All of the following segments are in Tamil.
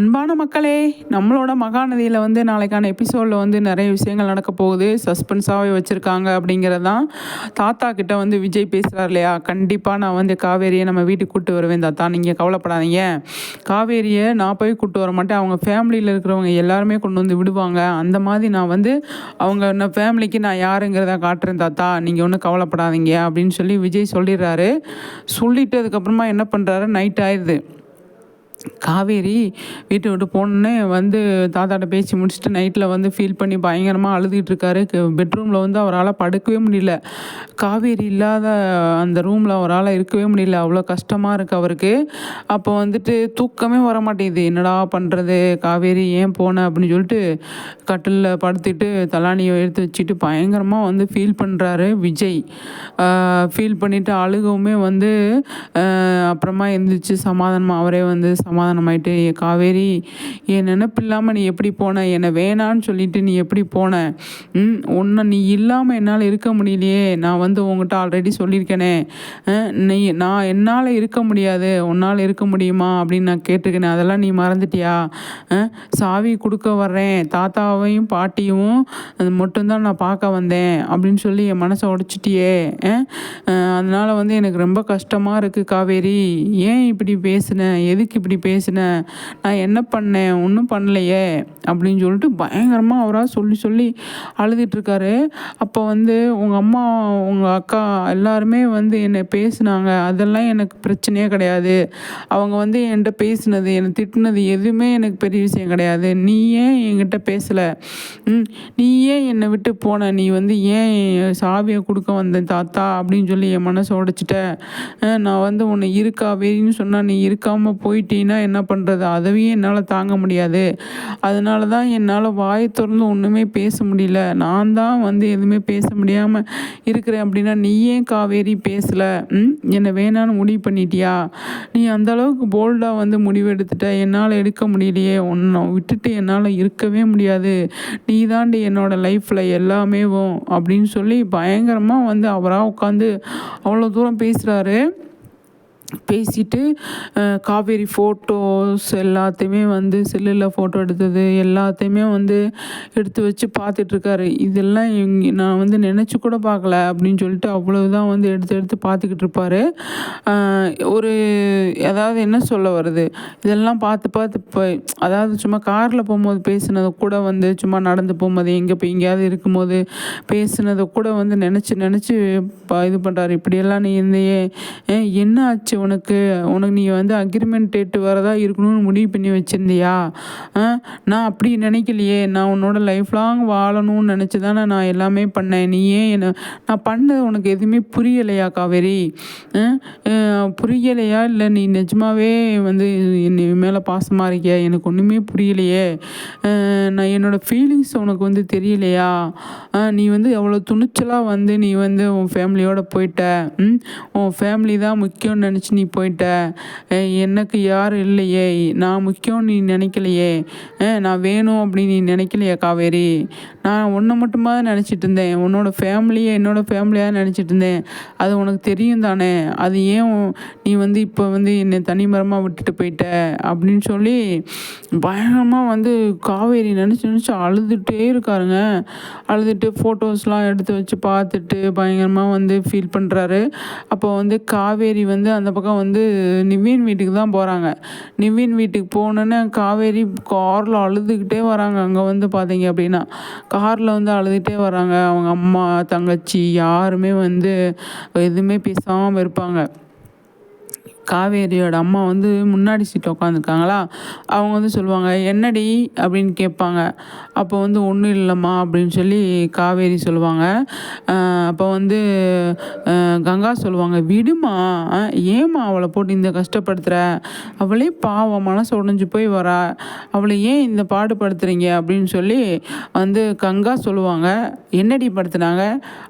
அன்பான மக்களே நம்மளோட மகாநதியில் வந்து நாளைக்கான எபிசோடில் வந்து நிறைய விஷயங்கள் நடக்க போகுது. சஸ்பென்ஸாகவே வச்சுருக்காங்க அப்படிங்கிறது தான். தாத்தா கிட்ட வந்து விஜய் பேசுகிறார் இல்லையா? கண்டிப்பாக நான் வந்து காவேரியை நம்ம வீட்டுக்கு கூப்பிட்டு வருவேன் தாத்தா. நீங்கள் கவலைப்படாதீங்க. காவேரியை நான் போய் கூப்பிட்டு வர மாட்டேன். அவங்க ஃபேமிலியில் இருக்கிறவங்க எல்லாருமே கொண்டு வந்து விடுவாங்க. அந்த மாதிரி நான் வந்து அவங்க என்ன ஃபேமிலிக்கு நான் யாருங்கிறத காட்டுறேன் தாத்தா. நீங்கள் ஒன்றும் கவலைப்படாதீங்க அப்படின்னு சொல்லி விஜய் சொல்லிடுறாரு. சொல்லிட்டு அதுக்கப்புறமா என்ன பண்ணுறாரு நைட் ஆயிடுது. காவேரி வீட்டை விட்டு போனோன்னே வந்து தாத்தாட்ட பேச்சு முடிச்சுட்டு நைட்டில் வந்து ஃபீல் பண்ணி பயங்கரமாக அழுதுகிட்டு இருக்காரு பெட்ரூமில் வந்து அவரால் படுக்கவே முடியல. காவேரி இல்லாத அந்த ரூமில் அவரால் இருக்கவே முடியல. அவ்வளோ கஷ்டமாக இருக்குது அவருக்கு. அப்போ வந்துட்டு தூக்கமே வர மாட்டேங்குது என்னடா பண்ணுறது காவேரி ஏன் போன? அப்படின்னு சொல்லிட்டு கட்டிலில் படுத்துட்டு தலானியை எடுத்து வச்சுட்டு பயங்கரமாக வந்து ஃபீல் பண்ணுறாரு விஜய். ஃபீல் பண்ணிவிட்டு அழுகவுமே வந்து அப்புறமா எழுந்திரிச்சு சமாதானமாக அவரே வந்து சமாதானமாயிட்டு "ஏ காவேரி என் நினப்பில்லாமல் நீ எப்படி போன? என்னை வேணான்னு சொல்லிட்டு நீ எப்படி போன? ம் உன்னை நீ இல்லாமல் என்னால் இருக்க முடியலையே. நான் வந்து உங்ககிட்ட ஆல்ரெடி சொல்லியிருக்கேனே. நீ நான் என்னால் இருக்க முடியாது. உன்னால் இருக்க முடியுமா? அப்படின்னு நான் கேட்டிருக்கேனே. அதெல்லாம் நீ மறந்துட்டியா? சாவி கொடுக்க வர்றேன். தாத்தாவையும் பாட்டியும் அது மட்டும்தான் நான் பார்க்க வந்தேன் அப்படின்னு சொல்லி என் மனசை உடைச்சிட்டியே. அதனால் வந்து எனக்கு ரொம்ப கஷ்டமாக இருக்குது காவேரி. ஏன் இப்படி பேசினேன் எதுக்கு இப்படி பேசுன நான் என்ன பண்ணேன்? ஒன்றும் பண்ணலையே அப்படின்னு சொல்லிட்டு பயங்கரமாக அவராக சொல்லி சொல்லி அழுதுட்டுருக்காரு அப்போ வந்து உங்கள் அம்மா உங்கள் அக்கா எல்லாருமே வந்து என்னை பேசுனாங்க. அதெல்லாம் எனக்கு பிரச்சனையே கிடையாது. அவங்க வந்து என்கிட்ட பேசினது என்னை திட்டினது எதுவுமே எனக்கு பெரிய விஷயம் கிடையாது. நீ ஏன் என்கிட்ட பேசலை? நீ ஏன் என்னை விட்டு போன? நீ வந்து ஏன் சாவியை கொடுக்க வந்த தாத்தா? அப்படின்னு சொல்லி என் மனசை உடைச்சிட்ட. நான் வந்து உன்னை இருக்கா வெறின்னு சொன்னால் நீ இருக்காமல் போயிட்டீன்னா என்ன பண்ணுறது அதவையும் என்னால் தாங்க முடியாது. அதனால தான் என்னால் வாய் திறந்து ஒன்றுமே பேச முடியல. நான் தான் வந்து எதுவுமே பேச முடியாமல் இருக்கிறேன் அப்படின்னா நீ ஏன் காவேரி பேசலை? என்னை வேணான்னு முடிவு பண்ணிட்டியா? நீ அந்த அளவுக்கு போல்டாக வந்து முடிவெடுத்துட்ட என்னால் எடுக்க முடியலையே. ஒன்றும் விட்டுட்டு என்னால் இருக்கவே முடியாது. நீ தாண்டி என்னோடய லைஃப்பில் எல்லாமேவும் அப்படின்னு சொல்லி பயங்கரமாக வந்து அவராக உட்காந்து அவ்வளோ தூரம் பேசுகிறாரு பேசிட்டு காவேரி ஃபோட்டோஸ் எல்லாத்தையுமே வந்து செல்லில் ஃபோட்டோ எடுத்தது எல்லாத்தையுமே வந்து எடுத்து வச்சு பார்த்துட்ருக்காரு. இதெல்லாம் எங் நான் வந்து நினச்சி கூட பார்க்கல அப்படின்னு சொல்லிட்டு அவ்வளவுதான் வந்து எடுத்து எடுத்து பார்த்துக்கிட்டு இருப்பாரு ஒரு அதாவது என்ன சொல்ல வருது? இதெல்லாம் பார்த்து பார்த்து இப்போ அதாவது சும்மா காரில் போகும்போது பேசினது கூட வந்து சும்மா நடந்து போகும்போது எங்கே போய் எங்கேயாவது இருக்கும்போது பேசுனதை கூட வந்து நினச்சி நினச்சி ப இது பண்ணுறாரு இப்படியெல்லாம் நீ இருந்தையே என்ன ஆச்சு உனக்கு உனக்கு நீ வந்து அக்ரிமெண்ட் டேட்டு வரதா இருக்கணும்னு முடிவு பண்ணி வச்சுருந்தியா? நான் அப்படி நினைக்கலையே. நான் உன்னோட லைஃப் லாங் வாழணும்னு நினச்சி தானே நான் எல்லாமே பண்ணேன். நீ ஏன் என்ன நான் பண்ணது உனக்கு எதுவுமே புரியலையா காவேரி? புரியலையா? இல்லை நீ நிஜமாவே வந்து என்னை மேலே பாசமாக இருக்கியா? எனக்கு ஒன்றுமே புரியலையே. நான் என்னோடய ஃபீலிங்ஸ் உனக்கு வந்து தெரியலையா? நீ வந்து எவ்வளோ துணிச்சலாக வந்து நீ வந்து உன் ஃபேமிலியோடு போயிட்ட. உன் ஃபேமிலி தான் முக்கியம்னு நினச்சி நீ போயிட்ட. எனக்கு யாரும் இல்லையே? நான் முக்கியம் நீ நினைக்கலையே? நான் வேணும் அப்படின்னு நீ நினைக்கலையே காவேரி? நான் உன்னை மட்டுமா நினச்சிட்டு இருந்தேன். உன்னோட ஃபேமிலியை என்னோட ஃபேமிலியாக நினச்சிட்டு இருந்தேன். அது உனக்கு தெரியும் தானே? அது ஏன் நீ வந்து இப்போ வந்து என்னை தனிமரமாக விட்டுட்டு போயிட்ட? அப்படின்னு சொல்லி பயங்கரமாக வந்து காவேரி நினச்சி நினச்சி அழுதுகிட்டே இருக்காருங்க. அழுதுட்டு ஃபோட்டோஸ்லாம் எடுத்து வச்சு பார்த்துட்டு பயங்கரமாக வந்து ஃபீல் பண்ணுறாரு அப்போ வந்து காவேரி வந்து அந்த பக்கம் பக்கம் வந்து நிவீன் வீட்டுக்கு தான் போகிறாங்க நிவீன் வீட்டுக்கு போனோன்னே காவேரி காரில் அழுதுகிட்டே வராங்க. அங்கே வந்து பார்த்தீங்க அப்படின்னா காரில் வந்து அழுதுகிட்டே வராங்க. அவங்க அம்மா தங்கச்சி யாருமே வந்து எதுவுமே பேசாமல் இருப்பாங்க. காவேரியோட அம்மா வந்து முன்னாடி சீட்டில் உட்காந்துருக்காங்களா அவங்க வந்து சொல்லுவாங்க என்னடி? அப்படின்னு கேட்பாங்க. அப்போ வந்து ஒன்றும் இல்லைம்மா அப்படின்னு சொல்லி காவேரி சொல்லுவாங்க. அப்போ வந்து கங்கா சொல்லுவாங்க விடுமா ஏம்மா அவளை போட்டு இந்த கஷ்டப்படுத்துகிற அவளே பாவம் மனசு உடஞ்சி போய் வரா. அவளை ஏன் இந்த பாடுபடுத்துகிறீங்க அப்படின்னு சொல்லி வந்து கங்கா சொல்லுவாங்க என்னடி படுத்துனாங்க?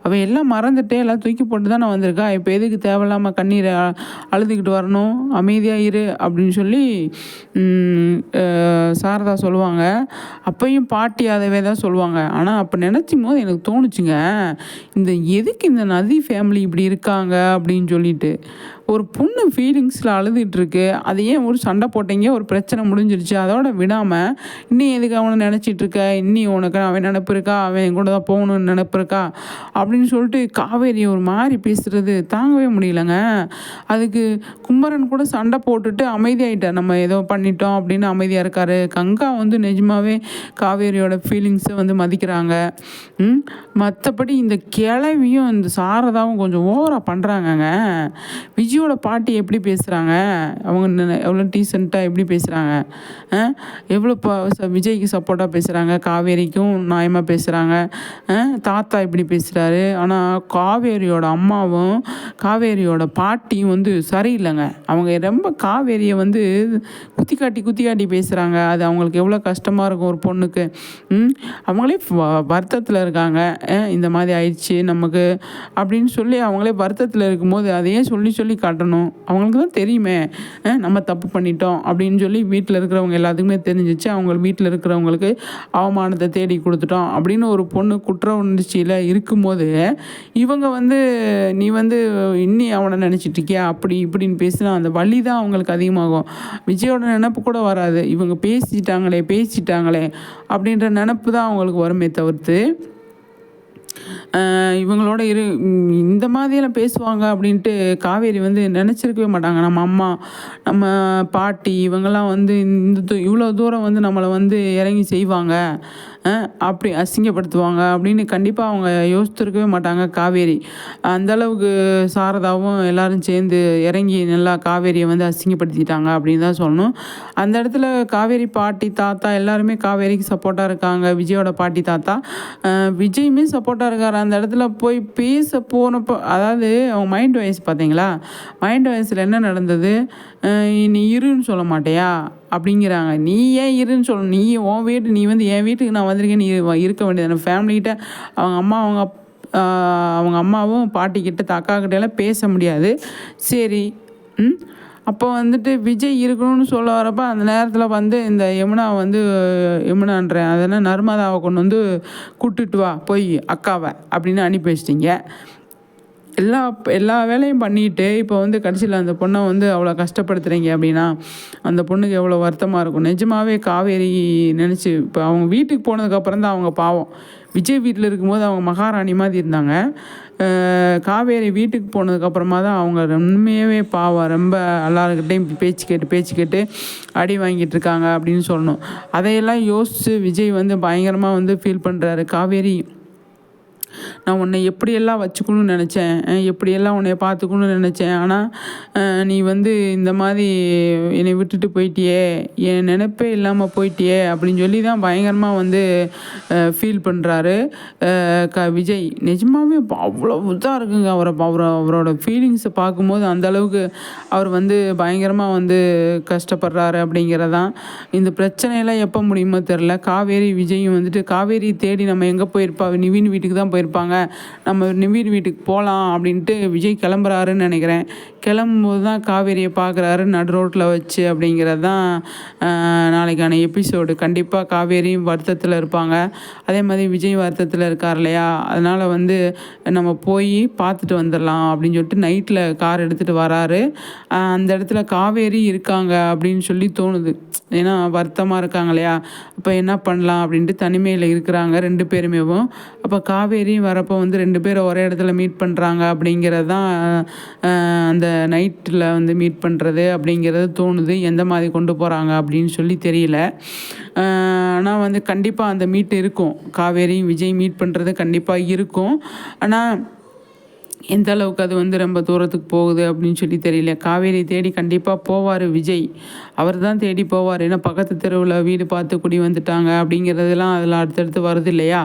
அவள் எல்லாம் மறந்துட்டே எல்லாம் தூக்கி போட்டு தானே வந்திருக்கா? இப்போ எதுக்கு தேவையில்லாமல் கண்ணீரை அழுதுகிட்டு வரணும்? அமைதியாக இரு அப்படின்னு சொல்லி சாரதா சொல்லுவாங்க. அப்பையும் பாட்டி அதவே தான் சொல்லுவாங்க. ஆனால் அப்போ நினச்சும் போது எனக்கு தோணுச்சுங்க இந்த எதுக்கு இந்த நதி ஃபேமிலி இப்படி இருக்காங்க அப்படின்னு சொல்லிட்டு. ஒரு பொண்ணு ஃபீலிங்ஸில் அழுதுட்டு இருக்கு அது ஏன் ஒரு சண்டை போட்டீங்க? ஒரு பிரச்சனை முடிஞ்சிருச்சு. அதோட விடாமல் இன்னும் எதுக்கு அவனை நினச்சிட்டு இருக்க இன்னி உனக்கு அவன் நினப்பு இருக்கா அவன் என் கூட தான் போகணும்னு நினப்பு இருக்கா அப்படின்னு சொல்லிட்டு காவேரி ஒரு மாதிரி பேசுகிறது தாங்கவே முடியலங்க. அதுக்கு கும்பரன் கூட சண்டை போட்டுட்டு அமைதியாயிட்டார் நம்ம ஏதோ பண்ணிட்டோம் அப்படின்னு அமைதியாக இருக்காரு. கங்கா வந்து நிஜமாவே காவேரியோட ஃபீலிங்ஸை வந்து மதிக்கிறாங்க. மற்றபடி இந்த கிளவியும் இந்த சாரதாவும் கொஞ்சம் ஓவராக பண்ணுறாங்கங்க விஜய் விஜயோட பாட்டி எப்படி பேசுகிறாங்க அவங்க எவ்வளோ டீசெண்டாக எப்படி பேசுகிறாங்க எவ்வளோ ப விஜய்க்கு சப்போர்ட்டாக பேசுகிறாங்க காவேரிக்கும் நியாயமாக பேசுகிறாங்க தாத்தா இப்படி பேசுகிறாரு ஆனால் காவேரியோட அம்மாவும் காவேரியோட பாட்டியும் வந்து சரியில்லைங்க. அவங்க ரொம்ப காவேரியை வந்து குத்தி காட்டி குத்தி காட்டி பேசுகிறாங்க அது அவங்களுக்கு எவ்வளோ கஷ்டமாக இருக்கும் ஒரு பொண்ணுக்கு. அவங்களே வ- வருத்தத்தில் இருக்காங்க. இந்த மாதிரி ஆயிடுச்சு நமக்கு அப்படின்னு சொல்லி அவங்களே வருத்தத்தில் இருக்கும்போது அதையே சொல்லி சொல்லி க காட்டணும். அவங்களுக்கு தான் தெரியுமே நம்ம தப்பு பண்ணிட்டோம் அப்படின்னு சொல்லி வீட்டில் இருக்கிறவங்க எல்லாத்துக்குமே தெரிஞ்சிச்சு. அவங்க வீட்டில் இருக்கிறவங்களுக்கு அவமானத்தை தேடி கொடுத்துட்டோம் அப்படின்னு ஒரு பொண்ணு குற்ற உணர்ச்சியில் இருக்கும்போது இவங்க வந்து நீ வந்து இன்னி அவனை நினச்சிட்டு இருக்கியா? அப்படி இப்படின்னு பேசினா அந்த வலி தான் அவங்களுக்கு அதிகமாகும். விஜயோட நினப்பு கூட வராது. இவங்க பேசிட்டாங்களே பேசிட்டாங்களே அப்படின்ற நினப்பு தான் அவங்களுக்கு வருமே தவிர்த்து இவங்களோட இரு இந்த மாதிரியெல்லாம் பேசுவாங்க அப்படின்ட்டு காவேரி வந்து நினச்சிருக்கவே மாட்டாங்க. நம்ம அம்மா நம்ம பாட்டி இவங்கெல்லாம் வந்து இந்த இவ்வளோ தூரம் வந்து நம்மளை வந்து இறங்கி செய்வாங்க. அப்படி அசிங்கப்படுத்துவாங்க அப்படின்னு கண்டிப்பாக அவங்க யோசித்திருக்கவே மாட்டாங்க காவேரி. அந்த அளவுக்கு சாரதாவும் எல்லாரும் சேர்ந்து இறங்கி நல்லா காவேரியை வந்து அசிங்கப்படுத்திட்டாங்க அப்படின்னு தான் சொல்லணும். அந்த இடத்துல காவேரி பாட்டி தாத்தா எல்லாருமே காவேரிக்கு சப்போர்ட்டாக இருக்காங்க. விஜயோட பாட்டி தாத்தா. விஜயுமே சப்போர்ட்டாக இருக்கார். அந்த இடத்துல போய் பேச போனப்போ அதாவது அவங்க மைண்ட் வாய்ஸ் பார்த்தீங்களா? மைண்ட் வாய்ஸில் என்ன நடந்தது? நீ இருன்னு சொல்ல மாட்டேயா? அப்படிங்கிறாங்க. நீ ஏன் இருன்னு சொல்லணும் நீ உன் வீட்டு நீ வந்து என் வீட்டுக்கு நான் வந்திருக்கேன். நீ இருக்க வேண்டியது ஃபேமிலிகிட்ட அவங்க அம்மா அவங்க அவங்க அம்மாவும் பாட்டிக்கிட்ட தக்கா கிட்டெல்லாம் பேச முடியாது. சரி ம்? அப்போ வந்துட்டு விஜய் இருக்கணும்னு சொல்ல வரப்போ அந்த நேரத்தில் வந்து இந்த யமுனா வந்து யமுனான்றேன். அதனால் நர்மதாவை கொண்டு வந்து கூட்டுட்டு வா போய் அக்காவை அப்படின்னு அனுப்பி வச்சிட்டிங்க. எல்லா எல்லா வேலையும் பண்ணிட்டு இப்போ வந்து கடைசியில் அந்த பொண்ணை வந்து அவ்வளோ கஷ்டப்படுத்துறீங்க அப்படின்னா அந்த பொண்ணுக்கு எவ்வளோ வருத்தமாக இருக்கும். நிஜமாவே காவேரி நினச்சி இப்போ அவங்க வீட்டுக்கு போனதுக்கப்புறம் தான் அவங்க பாவம். விஜய் வீட்டில் இருக்கும்போது அவங்க மகாராணி மாதிரி இருந்தாங்க. காவேரி வீட்டுக்கு போனதுக்கப்புறமா தான் அவங்க உண்மையாகவே பாவம். ரொம்ப எல்லாருக்கிட்டையும் பேச்சு கேட்டு பேச்சு கேட்டு அடி வாங்கிட்டு இருக்காங்க அப்படின்னு சொல்லணும். அதையெல்லாம் யோசித்து விஜய் வந்து பயங்கரமாக வந்து ஃபீல் பண்ணுறாரு காவேரி நான் உன்னை எப்படியெல்லாம் வச்சுக்கணும்னு நினச்சேன் எப்படியெல்லாம் உன்னை பார்த்துக்கணும்னு நினச்சேன் ஆனால் நீ வந்து இந்த மாதிரி என்னை விட்டுட்டு போயிட்டியே என் நினைப்பே இல்லாமல் போயிட்டியே அப்படின்னு சொல்லி தான் பயங்கரமாக வந்து ஃபீல் பண்ணுறாரு க விஜய். நிஜமாகவே அவ்வளோ இதாக இருக்குங்க அவரை அவரை அவரோட ஃபீலிங்ஸை பார்க்கும்போது அந்த அளவுக்கு அவர் வந்து பயங்கரமாக வந்து கஷ்டப்படுறாரு அப்படிங்கிறதான். இந்த பிரச்சனையெல்லாம் எப்போ முடியுமோ தெரில காவேரி விஜயும் வந்துட்டு காவேரி தேடி நம்ம எங்கே போயிருப்பா? நிவின் வீட்டுக்கு தான் போயிருப்பாங்க. நம்ம நிவின் வீட்டுக்கு போகலாம் அப்படின்ட்டு விஜய் கிளம்புறாருன்னு நினைக்கிறேன். கிளம்பும்போது தான் காவேரியை பார்க்குறாரு நடு ரோட்டில் வச்சு அப்படிங்கிறது தான் நாளைக்கான எபிசோடு. கண்டிப்பாக காவேரியும் வருத்தத்தில் இருப்பாங்க. அதே மாதிரி விஜய் வருத்தத்தில் இருக்கார் இல்லையா? அதனால் வந்து நம்ம போய் பார்த்துட்டு வந்துடலாம் அப்படின்னு சொல்லிட்டு நைட்டில் கார் எடுத்துகிட்டு வராரு. அந்த இடத்துல காவேரி இருக்காங்க அப்படின்னு சொல்லி தோணுது. ஏன்னா வருத்தமாக இருக்காங்க இல்லையா? அப்போ என்ன பண்ணலாம் அப்படின்ட்டு தனிமையில் இருக்கிறாங்க ரெண்டு பேருமேவும் அப்போ காவேரியும் வரப்போ வந்து ரெண்டு பேரும் ஒரே இடத்துல மீட் பண்ணுறாங்க அப்படிங்கிறது தான் அந்த நைட்டில் வந்து மீட் பண்ணுறது அப்படிங்கிறது தோணுது. எந்த மாதிரி கொண்டு போகிறாங்க அப்படின்னு சொல்லி தெரியல. ஆனால் வந்து கண்டிப்பாக அந்த மீட் இருக்கும். காவேரியும் விஜய் மீட் பண்ணுறது கண்டிப்பாக இருக்கும். ஆனால் எந்த அளவுக்கு அது வந்து ரொம்ப தூரத்துக்கு போகுது அப்படின்னு சொல்லி தெரியல. காவேரி தேடி கண்டிப்பாக போவார் விஜய். அவர் தான் தேடி போவார். ஏன்னா பக்கத்து தெருவில் வீடு பார்த்து குடி வந்துட்டாங்க அப்படிங்கிறதெல்லாம் அதில் அடுத்தடுத்து வருது இல்லையா?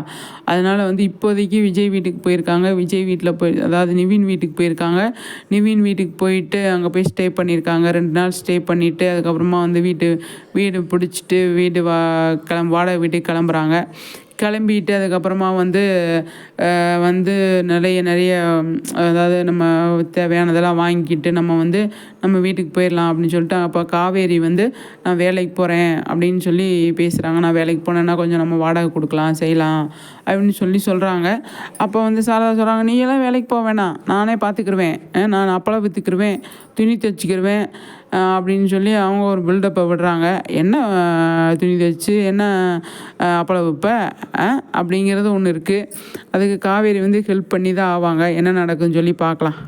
அதனால் வந்து இப்போதைக்கு விஜய் வீட்டுக்கு போயிருக்காங்க. விஜய் வீட்டில் போய் அதாவது நிவின் வீட்டுக்கு போயிருக்காங்க. நிவின் வீட்டுக்கு போயிட்டு அங்கே போய் ஸ்டே பண்ணியிருக்காங்க. ரெண்டு நாள் ஸ்டே பண்ணிவிட்டு அதுக்கப்புறமா வந்து வீட்டு வீடு பிடிச்சிட்டு வீடு வா கிளம்ப வாடகை வீட்டுக்கு கிளம்புறாங்க. கிளம்பிட்டு அதுக்கப்புறமா வந்து வந்து நிறைய நிறைய அதாவது நம்ம தேவையானதெல்லாம் வாங்கிக்கிட்டு நம்ம வந்து நம்ம வீட்டுக்கு போயிடலாம் அப்படின்னு சொல்லிட்டு அப்போ காவேரி வந்து நான் வேலைக்கு போகிறேன் அப்படின்னு சொல்லி பேசுகிறாங்க நான் வேலைக்கு போனேன்னா கொஞ்சம் நம்ம வாடகை கொடுக்கலாம் செய்யலாம் அப்படின்னு சொல்லி சொல்கிறாங்க அப்போ வந்து சாரதா சொல்கிறாங்க நீ எல்லாம் வேலைக்கு போக வேணாம். நானே பார்த்துக்கிருவேன் நான் அப்பளம் விற்றுக்கிருவேன் துணி தைச்சிக்கிருவேன். அப்படின்னு சொல்லி அவங்க ஒரு பில்டப்பை விடுறாங்க. என்ன துணி தைச்சு என்ன அப்பள அப்பளம் விற்ப? அப்படிங்கிறது ஒன்று இருக்குது அதுக்கு காவேரி வந்து ஹெல்ப் பண்ணி தான் ஆவாங்க. என்ன நடக்குன்னு சொல்லி பார்க்கலாம்.